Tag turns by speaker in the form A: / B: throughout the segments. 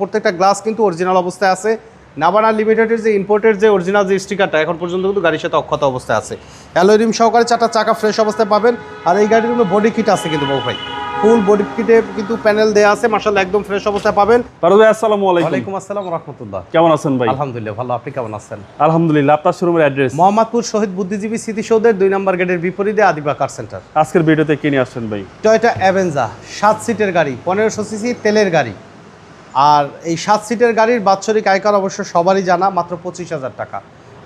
A: প্রত্যেকটা গ্লাস কিন্তু অরিজিনাল অবস্থায় আছে। নাবানা লিমিটেডের যে ইম্পোর্টের যে অরিজিনাল যে স্টিকারটা এখন পর্যন্ত কিন্তু গাড়ির সাথে অক্ষত অবস্থায় আছে। অ্যালোরিম সহকারে চারটা চাকা ফ্রেশ অবস্থায় পাবেন। আর এই গাড়ির কিন্তু বডি কিট আছে কিন্তু বাবু ভাই। ফুল বডি কিটে কিন্তু প্যানেল দেওয়া আছে। মার্শাল একদম ফ্রেশ অবস্থায় পাবেন।
B: ভাই আসসালামু আলাইকুম।
A: ওয়ালাইকুম আসসালাম রহমতুল্লাহ।
B: কেমন আছেন ভাই?
A: আলহামদুলিল্লাহ ভালো। আপনি কেমন আছেন?
B: আলহামদুলিল্লাহ আপনার শোরুমের অ্যাড্রেস
A: মোহাম্মদপুর শহীদ বুদ্ধিজীবী স্মৃতিসৌধের দুই নম্বর গেটের বিপরীতে আদিবা কার সেন্টার
B: আজকের ভিডিওতে কি নিয়ে আসছেন ভাই?
A: টয়টা অ্যাভেঞ্জা সাত সিটের গাড়ি পনেরোশো সিসি তেলের গাড়ি। আর এই সাত সিটের গাড়ির বাৎসরিক আয়কর অবশ্য সবারই জানা, মাত্র পঁচিশ হাজার টাকা।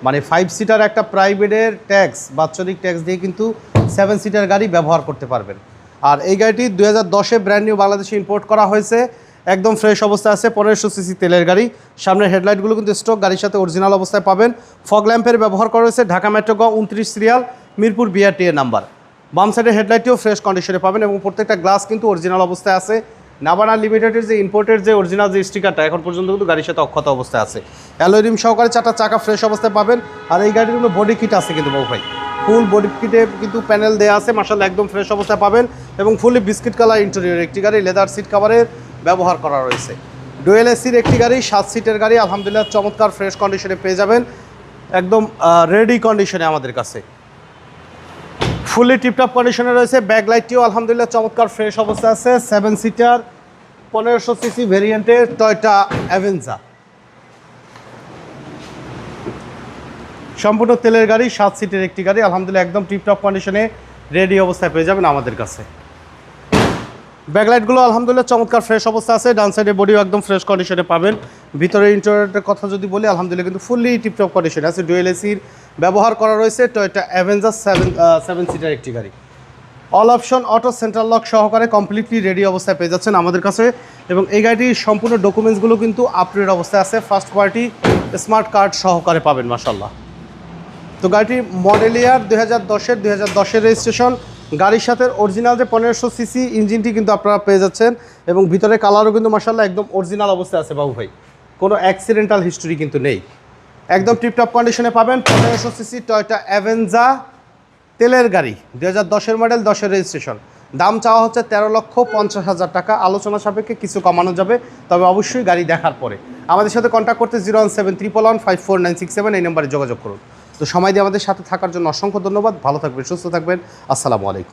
A: মানে ফাইভ সিটার একটা প্রাইভেটের ট্যাক্স বাৎসরিক ট্যাক্স দিয়ে কিন্তু সেভেন সিটার গাড়ি ব্যবহার করতে পারবেন। আর এই গাড়িটি দুই হাজার দশে ব্র্যান্ড নিউ বাংলাদেশে ইম্পোর্ট করা হয়েছে। একদম ফ্রেশ অবস্থায় আছে, পনেরোশো সিসি তেলের গাড়ি। সামনের হেডলাইটগুলো কিন্তু স্টক গাড়ির সাথে অরিজিনাল অবস্থায় পাবেন। ফগ ল্যাম্পের ব্যবহার করা হয়েছে, ঢাকা মেট্রো গ, উনত্রিশ সিরিয়াল মিরপুর বিআরটি এর নাম্বার বাম সাইডের হেডলাইটটিও ফ্রেশ কন্ডিশনে পাবেন এবং প্রত্যেকটা গ্লাস কিন্তু অরিজিনাল অবস্থায় আছে। নাবানা লিমিটেডের যে ইম্পোর্টের যে অরিজিনাল যে স্টিকারটা এখন পর্যন্ত কিন্তু গাড়ির সাথে অক্ষত অবস্থায় আছে। অ্যালোরিম সহকারে চারটা চাকা ফ্রেশ অবস্থায় পাবেন। আর এই গাড়ির কিন্তু বডি কিট আছে কিন্তু বাবু ভাই। ফুল বডি কিটে কিন্তু প্যানেল দেওয়া আছে মার্শাল একদম ফ্রেশ অবস্থায় পাবেন এবং ফুলি বিস্কিট কালার ইন্টেরিয়র একটি গাড়ি লেদার সিট কাভারের ব্যবহার করা রয়েছে। ডুয়েল এসির একটি গাড়ি, সাত সিটের গাড়ি, আলহামদুলিল্লাহ চমৎকার ফ্রেশ কন্ডিশনে পেয়ে যাবেন। একদম রেডি কন্ডিশনে আমাদের কাছে। ফুলি টিপটপ কন্ডিশনে রয়েছে ব্যাক লাইটটিও আলহামদুলিল্লাহ চমৎকার ফ্রেশ অবস্থা আছে সেভেন সিটার পনেরোশো সিসি ভেরিয়েন্টের টয়টা অ্যাভেঞ্জা সম্পূর্ণ তেলের গাড়ি, সাত সিটের একটি গাড়ি, আলহামদুলিল্লাহ একদম টিপটপ কন্ডিশনে রেডি অবস্থায় পেয়ে যাবেন আমাদের কাছে। ব্যাকলাইটগুলো আলহামদুলিল্লাহ চমৎকার ফ্রেশ অবস্থা আছে, ডান সাইডে বডিও একদম ফ্রেশ কন্ডিশনে পাবেন। ভিতরে ইন্টারনেটের কথা যদি বলি, আলহামদুলিল্লাহ কিন্তু ফুললি টিপটপ কন্ডিশনে আছে ডুয়েল এসির ব্যবহার করা রয়েছে Toyota Avanza seven seven seater একটি গাড়ি। All option auto central lock সহকারে কমপ্লিটলি রেডি অবস্থায় পেয়ে যাচ্ছেন আমাদের কাছে। এবং এই গাড়িটির সম্পূর্ণ ডকুমেন্টসগুলো কিন্তু আপডেট অবস্থায় আছে। ফার্স্ট পার্টি স্মার্ট কার্ড সহকারে পাবেন মাসাল্লাহ তো গাড়িটি মডেল ইয়ার দুই হাজার দশের, দুই হাজার দশের রেজিস্ট্রেশন গাড়ির সাথে অরিজিনাল যে পনেরোশো সিসি ইঞ্জিনটি কিন্তু আপনারা পেয়ে যাচ্ছেন। এবং ভিতরে কালারও কিন্তু মাসাল্লাহ একদম অরিজিনাল অবস্থায় আছে বাবু ভাই। কোনো অ্যাক্সিডেন্টাল হিস্টোরি কিন্তু নেই। একদম টিপটপ কন্ডিশনে পাবেন পনেরোশো সিসি টয়টা অ্যাভেঞ্জা তেলের গাড়ি দু হাজার দশের মডেল দশের রেজিস্ট্রেশন দাম চাওয়া হচ্ছে তেরো লক্ষ পঞ্চাশ হাজার টাকা। আলোচনা সাপেক্ষে কিছু কমানো যাবে, তবে অবশ্যই গাড়ি দেখার পরে। আমাদের সাথে কন্ট্যাক্ট করতে zero one seven triple one five four nine six seven এই নাম্বারে যোগাযোগ করুন। তো সময় দিয়ে আমাদের সাথে থাকার জন্য অসংখ্য ধন্যবাদ। ভালো থাকবেন, সুস্থ থাকবেন। আসসালামু আলাইকুম।